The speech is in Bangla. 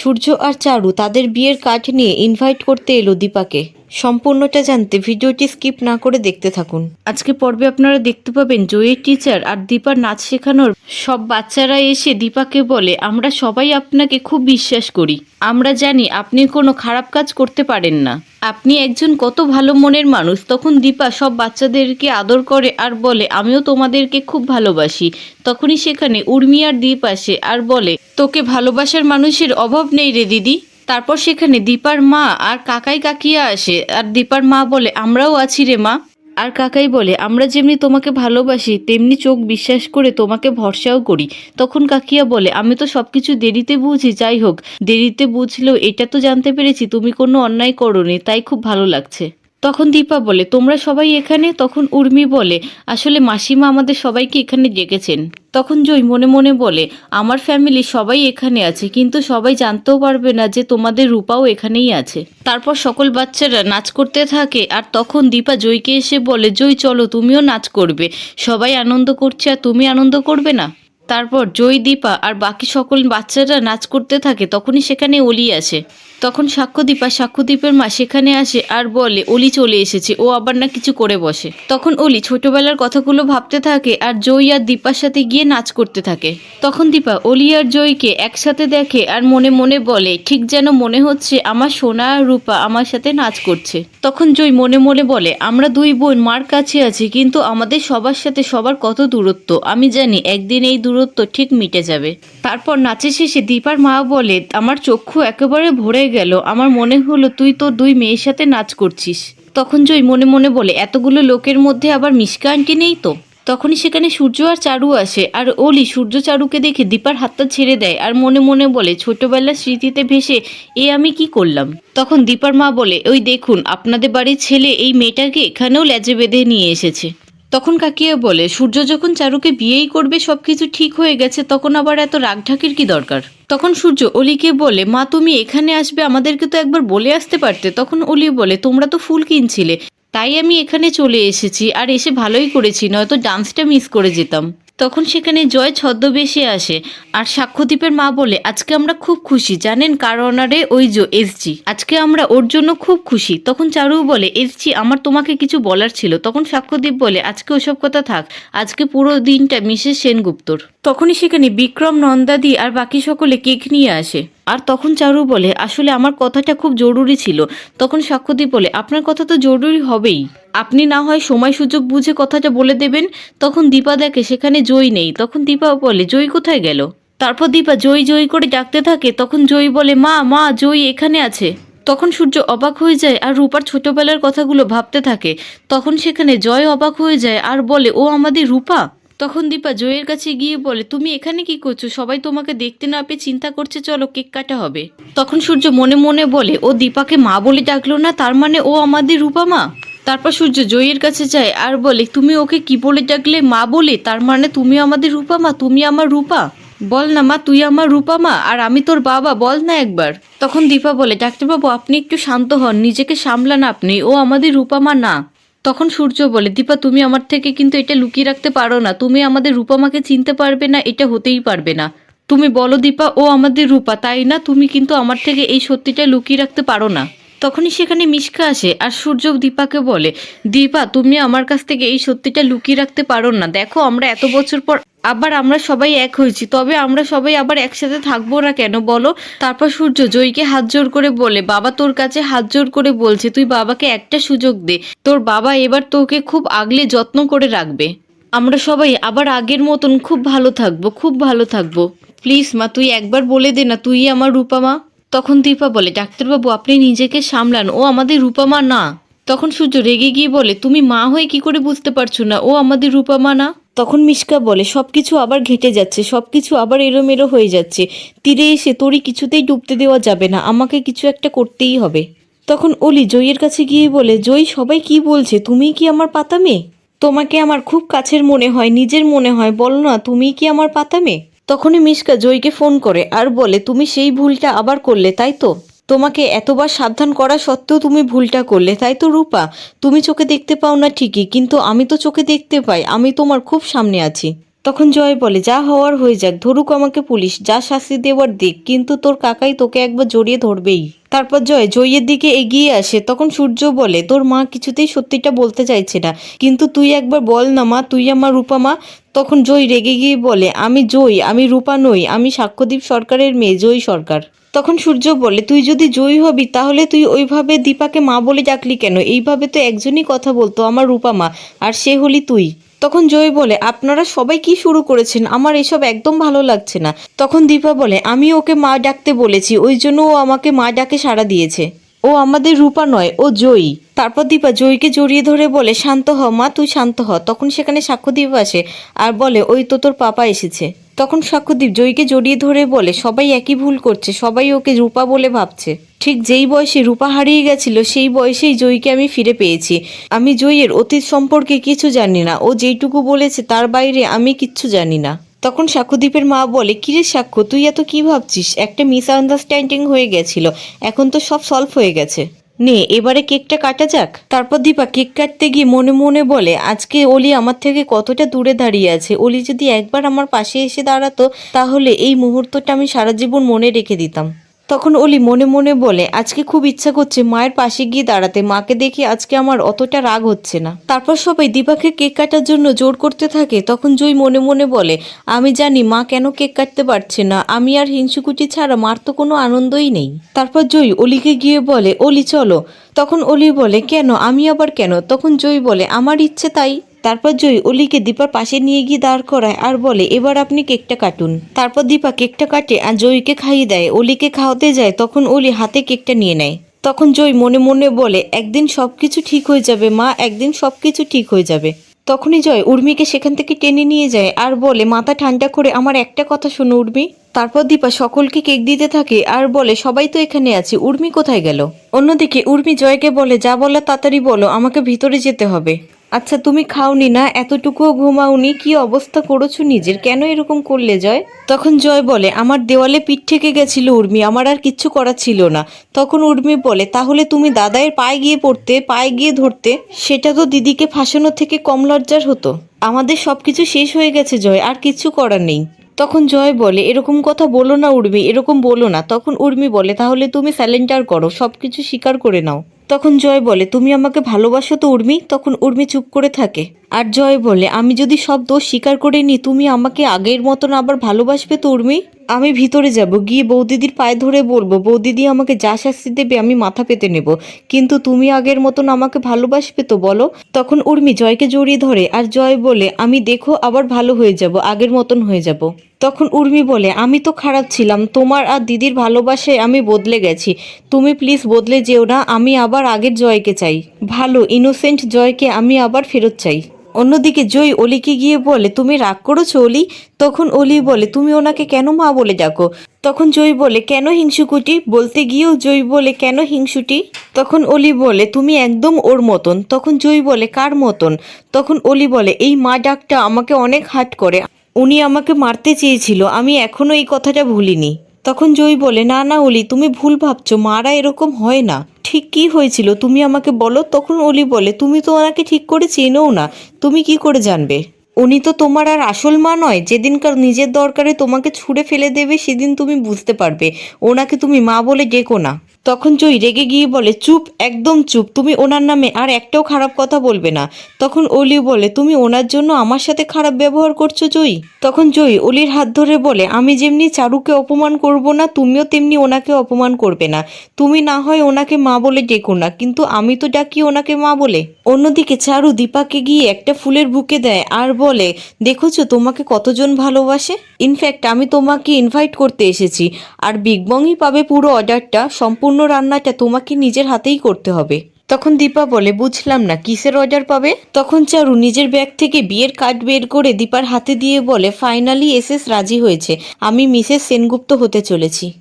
সূর্য আর চারু তাদের বিয়ের কার্ড নিয়ে ইনভাইট করতে এলো দীপাকে। সম্পূর্ণটা জানতে ভিডিওটি স্কিপ না করে দেখতে থাকুন। আজকে পর্বে আপনারা দেখতে পাবেন জয়ের টিচার আর দীপার নাচ শেখানোর সব বাচ্চারা এসে দীপাকে বলে, আমরা সবাই আপনাকে খুব বিশ্বাস করি। আমরা জানি আপনি কোনো খারাপ কাজ করতে পারেন না। আপনি একজন কত ভালো মনের মানুষ। তখন দীপা সব বাচ্চাদেরকে আদর করে আর বলে, আমিও তোমাদেরকে খুব ভালোবাসি। তখনই সেখানে উর্মি আর দীপ আসে আর বলে তোকে ভালোবাসার মানুষের অভাব নেই রে দিদি। তারপর সেখানে দীপার মা আর কাকাই কাকিয়া আসে। আর দীপার মা বলে, আমরাও আছি রে মা। আর কাকাই বলে, আমরা যেমনি তোমাকে ভালোবাসি, তেমনি চোখ বিশ্বাস করে তোমাকে ভরসাও করি। তখন কাকিয়া বলে, আমি তো সবকিছু দেরিতে বুঝি, যাই হোক। দেরিতে বুঝলেও এটা তো জানতে পেরেছি, তুমি কোনো অন্যায় করনি, তাই খুব ভালো লাগছে। তখন দীপা বলে, তোমরা সবাই এখানে? তখন উর্মি বলে, আসলে মাসিমা আমাদের সবাইকে এখানে ডেকেছেন। তখন জয় মনে মনে বলে, আমার ফ্যামিলি সবাই এখানে আছে, কিন্তু সবাই জানতেও পারবে না যে তোমাদের রূপাও এখানেই আছে। তারপর সকল বাচ্চারা নাচ করতে থাকে, আর তখন দীপা জয়কে এসে বলে, জয়, চলো, তুমিও নাচ করবে। সবাই আনন্দ করছে, আর তুমি আনন্দ করবে না? তারপর জয় দীপা আর বাকি সকল বাচ্চারা নাচ করতে থাকে, তখনই সেখানে অলি আসে। তখন সাক্ষ্যদীপা সাক্ষ্যদীপের মা সেখানে আসে আর বলে, অলি চলে এসেছে, ও আবার না কিছু করে বসে। তখন অলি ছোটবেলার কথাগুলো ভাবতে থাকে আর জয় আর দীপার সাথে গিয়ে নাচ করতে থাকে। তখন দীপা অলি আর জয়কে একসাথে দেখে আর মনে মনে বলে, ঠিক যেন মনে হচ্ছে আমার সোনা আর রূপা আমার সাথে নাচ করছে। তখন জয় মনে মনে বলে, আমরা দুই বোন, মার কাছে আছি, কিন্তু আমাদের সবার সাথে সবার কত দূরত্ব। আমি জানি একদিন এই দূরত্ব ঠিক মিটে যাবে। তারপর নাচের শেষে দীপার মা বলে, আমার চক্ষু একেবারে ভরে গেল। আমার মনে হলো তুই তোর দুই মেয়ের সাথে নাচ করছিস। তখন জয় মনে মনে বলে, এতগুলো লোকের মধ্যে আবার মিসকা আন্টি নেই তো? তখনই সেখানে সূর্য আর চারু আসে, আর ওলি সূর্য চারুকে দেখে দীপার হাতটা ছেড়ে দেয়, আর মনে মনে বলে, ছোটবেলার স্মৃতিতে ভেসে এ আমি কি করলাম? তখন দীপার মা বলে, ওই দেখুন, আপনাদের বাড়ির ছেলে এই মেয়েটাকে এখানেও লেজে বেঁধে নিয়ে এসেছে। তখন কাকিয়া বলে, সূর্য যখন চারুকে বিয়েই করবে, সবকিছু ঠিক হয়ে গেছে, তখন আবার এত রাগ ঢাকির কি দরকার? তখন সূর্য অলিকে বলে, মা, তুমি এখানে আসবে, আমাদেরকে তো একবার বলে আসতে পারতে। তখন অলি বলে, তোমরা তো ফুল কিনছিলে, তাই আমি এখানে চলে এসেছি, আর এসে ভালোই করেছি, নয়তো ডান্সটা মিস করে যেতাম। তখন সেখানে জয় ছদ্মবেশে আসে। আর সাক্ষ্যদীপের মা বলে, আজকে আমরা খুব খুশি। জানেন কার অনারে ওই জো এসজি আজকে আমরা ওর জন্য খুব খুশি। তখন চারু বলে এসজি আমার তোমাকে কিছু বলার ছিল। তখন সাক্ষ্যদীপ বলে, আজকে ওসব কথা থাক। আজকে পুরো দিনটা মিসেস সেনগুপ্তর। তখনই সেখানে বিক্রম নন্দাদি আর বাকি সকলে কেক নিয়ে আসে। আর তখন চারু বলে, আসলে আমার কথাটা খুব জরুরি ছিল। তখন সাক্ষ্যদীপ বলে, আপনার কথা তো জরুরি হবেই। আপনি না হয় সময় সুযোগ বুঝে কথাটা বলে দেবেন। তখন দীপা দেখে, সেখানে জয় নেই। তখন দীপা বলে জয় কোথায় গেল? তারপর দীপা জয় জয় করে ডাকতে থাকে, তখন জয় বলে, মা মা জয় এখানে আছে। তখন সূর্য অবাক হয়ে যায় আর রূপার ছোটবেলার কথাগুলো ভাবতে থাকে। তখন সেখানে জয় অবাক হয়ে যায় আর বলে, ও আমাদের রূপা? তখন দীপা জয়ের কাছে গিয়ে বলে, তুমি এখানে কি করছ? সবাই তোমাকে দেখতে না পেয়ে চিন্তা করছে, চলো কেক কাটা হবে। তখন সূর্য মনে মনে বলে, ও দীপাকে মা বলে ডাকলো না? তার মানে ও আমাদের রূপা মা? তারপর সূর্য জয়ের কাছে যায় আর বলে, তুমি ওকে কি বলে ডাকলে মা বলে? তার মানে তুমি আমাদের রূপা মা? তুমি আমার রূপা? বল না মা, তুই আমার রূপা মা, আর আমি তোর বাবা, বল না একবার। তখন দীপা বলে, ডাক্তারবাবু, আপনি একটু শান্ত হন, নিজেকে সামলান আপনি, ও আমাদের রূপা মা না। তখন সূর্য বলে, দীপা, তুমি আমার থেকে কিন্তু এটা লুকিয়ে রাখতে পারো না। তুমি আমাদের রূপামাকে চিনতে পারবে না, এটা হতেই পারবে না। তুমি বলো দীপা, ও আমাদের রূপা, তাই না? তুমি কিন্তু আমার থেকে এই সত্যিটা লুকিয়ে রাখতে পারো না। তখনই সেখানে মিশকা আসে আর সূর্য দীপাকে বলে, দীপা, তুমি আমার কাছ থেকে এই সত্যিটা লুকিয়ে রাখতে পারো না। দেখো, আমরা এত বছর পর আবার আমরা সবাই এক হয়েছি। তবে আমরা সবাই আবার একসাথে থাকব না কেন বলো? তারপর সূর্য জয়ীকে হাত জোর করে বলে, বাবা তোর কাছে হাত জোর করে বলছে, তুই বাবাকে একটা সুযোগ দে। তোর বাবা এবার তোকে খুব আগলে যত্ন করে রাখবে। আমরা সবাই আবার আগের মতন খুব ভালো থাকব, খুব ভালো থাকব। প্লিজ মা, তুই একবার বলে দে না, তুই আমার রূপা মা। তখন দীপা বলে, ডাক্তারবাবু, আপনি নিজেকে সামলান। ও আমাদের রূপা মা না। তখন সূর্য রেগে গিয়ে বলে, তুমি মা হয়ে কি করে বুঝতে পারছ না? ও আমাদের রূপা মা না? তখন মিশকা বলে, সবকিছু আবার ঘেটে যাচ্ছে, সবকিছু আবার এলোমেলো হয়ে যাচ্ছে। তীরে এসে তোরই কিছুতেই ডুবতে দেওয়া যাবে না, আমাকে কিছু একটা করতেই হবে। তখন অলি জয়ের কাছে গিয়ে বলে, জয়, সবাই কি বলছে? তুমি কি আমার পাতা মেয়ে? তোমাকে আমার খুব কাছের মনে হয়, নিজের মনে হয়। বলো না তুমি কি আমার পাতা মেয়ে? তখনই মিশকা জয়কে ফোন করে আর বলে, তুমি সেই ভুলটা আবার করলে, তাই তো? তোমাকে এতবার সাবধান করা সত্ত্বেও তুমি ভুলটা করলে, তাই তো রূপা? তুমি চোখে দেখতে পাও না ঠিকই, কিন্তু আমি তো চোখে দেখতে পাই, আমি তোমার খুব সামনে আছি। তখন জয় বলে, যা হওয়ার হয়ে যাক, ধরুক আমাকে পুলিশ, যা শাস্তি দেওয়ার দিক, কিন্তু তোর কাকাই তোকে একবার জড়িয়ে ধরবেই। তারপর জয় জয়ের দিকে এগিয়ে আসে, তখন সূর্য বলে, তোর মা কিছুতেই সত্যিটা বলতে চাইছে না, কিন্তু তুই একবার বল না মা, তুই আমার রূপা মা। তখন জয় রেগে গিয়ে বলে, আমি জয়, আমি রূপা নই, আমি সাক্ষ্যদীপ সরকারের মেয়ে, জয় সরকার। তখন সূর্য বলে, তুই যদি জয়ী হবি, তাহলে তুই ওইভাবে দীপাকে মা বলে ডাকলি কেন? এইভাবে তো একজনই কথা বলতো, আমার রূপা মা, আর সে হলি তুই। তখন জয় বলে, আপনারা সবাই কি শুরু করেছেন? আমার এসব একদম ভালো লাগছে না। তখন দীপা বলে, আমি ওকে মা ডাকতে বলেছি, ওই জন্য ও আমাকে মা ডাকে সাড়া দিয়েছে। ও আমাদের রূপা নয়, ও জয়ী। তারপর দীপা জয়ীকে জড়িয়ে ধরে বলে, শান্ত হ মা, তুই শান্ত হ। তখন সেখানে সাক্ষ্য দীপ আসে আর বলে, ওই তো তোর পাপা এসেছে। তখন সাক্ষ্যদীপ জয়ীকে জড়িয়ে ধরে বলে, সবাই একই ভুল করছে, সবাই ওকে রূপা বলে ভাবছে। ঠিক যেই বয়সে রূপা হারিয়ে গেছিল, সেই বয়সেই জয়ীকে আমি ফিরে পেয়েছি। আমি জয়ীর অতীত সম্পর্কে কিছু জানি না, ও যেইটুকু বলেছে তার বাইরে আমি কিচ্ছু জানি না। তখন সাক্ষ্যদীপের মা বলে, কিরে সাক্ষ্য, তুই এত কি ভাবছিস? একটা মিস মিসআন্ডারস্ট্যান্ডিং হয়ে গেছিল, এখন তো সব সলভ হয়ে গেছে। নে, এবারে কেকটা কাটা যাক। তারপর দীপা কেক কাটতে গিয়ে মনে মনে বলে, আজকে অলি আমার থেকে কতটা দূরে দাঁড়িয়ে আছে। অলি যদি একবার আমার পাশে এসে দাঁড়াতো, তাহলে এই মুহূর্তটা আমি সারা জীবন মনে রেখে দিতাম। তখন অলি মনে মনে বলে, আজকে খুব ইচ্ছা করছে মায়ের পাশে গিয়ে দাঁড়াতে। মাকে দেখে আজকে আমার অতটা রাগ হচ্ছে না। তারপর সবাই দীপাকে কেক কাটার জন্য জোর করতে থাকে। তখন জয় মনে মনে বলে, আমি জানি মা কেন কেক কাটতে পারছে না। আমি আর হিংসুকুটি ছাড়া মার তো কোনো আনন্দই নেই। তারপর জয় অলিকে গিয়ে বলে, অলি চলো। তখন অলি বলে, কেন? আমি আবার কেন? তখন জয় বলে, আমার ইচ্ছে তাই। তারপর জয় অলিকে দীপার পাশে নিয়ে গিয়ে দাঁড় করায় আর বলে, এবার আপনি কেকটা কাটুন। তারপর দীপা কেকটা কাটে আর জয়কে খাইয়ে দেয়। অলিকে খাওয়াতে যায়, তখন অলি হাতে কেকটা নিয়ে নেয়। তখন জয় মনে মনে বলে, একদিন সব কিছু ঠিক হয়ে যাবে, মা, একদিন সব কিছু ঠিক হয়ে যাবে। তখনই জয় উর্মিকে সেখান থেকে টেনে নিয়ে যায় আর বলে, মাথা ঠান্ডা করে আমার একটা কথা শোনো উর্মি। তারপর দীপা সকলকে কেক দিতে থাকে আর বলে, সবাই তো এখানে আছে, উর্মি কোথায় গেল? অন্যদিকে উর্মি জয়কে বলে, যা বলা তাড়াতাড়ি বলো, আমাকে ভিতরে যেতে হবে। আচ্ছা তুমি খাওনি না, এতটুকুও ঘুমাওনি, কি অবস্থা করেছ নিজের? কেন এরকম করলে জয়? তখন জয় বলে, আমার দেওয়ালে পিঠ থেকে গেছিল উর্মি, আমার আর কিচ্ছু করার ছিল না। তখন উর্মি বলে, তাহলে তুমি দাদায়ের পায়ে গিয়ে পড়তে, পায়ে গিয়ে ধরতে? সেটা তো দিদিকে ফাঁসানো থেকে কম লজ্জার হতো। আমাদের সব কিছু শেষ হয়ে গেছে জয়, আর কিচ্ছু করার নেই। তখন জয় বলে, এরকম কথা বলো না উর্মি, এরকম বলো না। তখন উর্মি বলে, তাহলে তুমি স্যালেন্ডার করো সব কিছু স্বীকার করে নাও। তখন জয় বলে তুমি আমাকে ভালোবাসো তো উর্মি? তখন উর্মি চুপ করে থাকে। আর জয় বলে, আমি যদি সব দোষ স্বীকার করে নিই, তুমি আমাকে আগের মতন আবার ভালোবাসবে তো উর্মি আমি ভিতরে যাব, গিয়ে বৌদিদির পায়ে ধরে বলব, বৌদিদি আমাকে যা শাস্তি দেবে আমি মাথা পেতে নেব। কিন্তু তুমি আগের মতন আমাকে ভালোবাসবে তো বলো? তখন উর্মি জয়কে জড়িয়ে ধরে আর জয় বলে, আমি দেখো আবার ভালো হয়ে যাব, আগের মতন হয়ে যাব। তখন উর্মি বলে, আমি তো খারাপ ছিলাম, তোমার আর দিদির ভালোবাসায় আমি বদলে গেছি। তুমি প্লিজ বদলে যেও না, আমি আবার আগের জয়কে চাই। ভালো ইনোসেন্ট জয়কে আমি আবার ফেরত চাই। অন্যদিকে জয় অলিকে গিয়ে বলে, তুমি রাগ করেছ অলি? তখন অলি বলে, তুমি ওনাকে কেন মা বলে ডাকো? তখন জয় বলে, কেন হিংসুকুটি? বলতে গিয়েও জয় বলে, কেন হিংসুটি? তখন অলি বলে, তুমি একদম ওর মতন। তখন জয় বলে, কার মতন? তখন অলি বলে, এই মা ডাকটা আমাকে অনেক হাট করে। উনি আমাকে মারতে চেয়েছিল। আমি এখনও এই কথাটা ভুলিনি। তখন জয় বলে, না না অলি, তুমি ভুল ভাবছ। মারা এরকম হয় না। ঠিক কি হয়েছিল? তুমি আমাকে বলো, তখন অলি বলে, তুমি তো ওনাকে ঠিক করে চেনোও না, তুমি কি করে জানবে? উনি তো তোমার আর আসল মা নয়, যেদিনকার নিজের দরকারে তোমাকে ছুঁড়ে ফেলে দেবে, সেদিন তুমি বুঝতে পারবে, ওনাকে তুমি মা বলে ডেকো না। তখন জয় রেগে গিয়ে বলে, চুপ, একদম চুপ। তুমি ওনার নামে আর একটাও খারাপ কথা বলবে না। তখন অলি বলে, তুমি ওনার জন্য আমার সাথে খারাপ ব্যবহার করছ জয়ী? তখন জয়ী অলির হাত ধরে বলে, আমি যেমনি চারুকে অপমান করব না, তুমিও তেমনি ওনাকে অপমান করবে না। তুমি না হয় ওনাকে মা বলে ডেকো না, কিন্তু আমি তো ডাকি ওনাকে মা বলে। অন্যদিকে চারু দীপাকে গিয়ে একটা ফুলের বুকে দেয় আর বলে, দেখেছ তোমাকে কতজন ভালোবাসে? ইনফ্যাক্ট আমি তোমাকে ইনভাইট করতে এসেছি। আর বিগ বংই পাবে পুরো অর্ডারটা, সম্পূর্ণ রান্নাটা তোমাকে নিজের হাতেই করতে হবে। তখন দীপা বলে, বুঝলাম না, কিসের অর্ডার পাবে? তখন চারু নিজের ব্যাগ থেকে বিয়ের কার্ড বের করে দীপার হাতে দিয়ে বলে ফাইনালি এসএস রাজি হয়েছে। আমি মিসেস সেনগুপ্ত হতে চলেছি।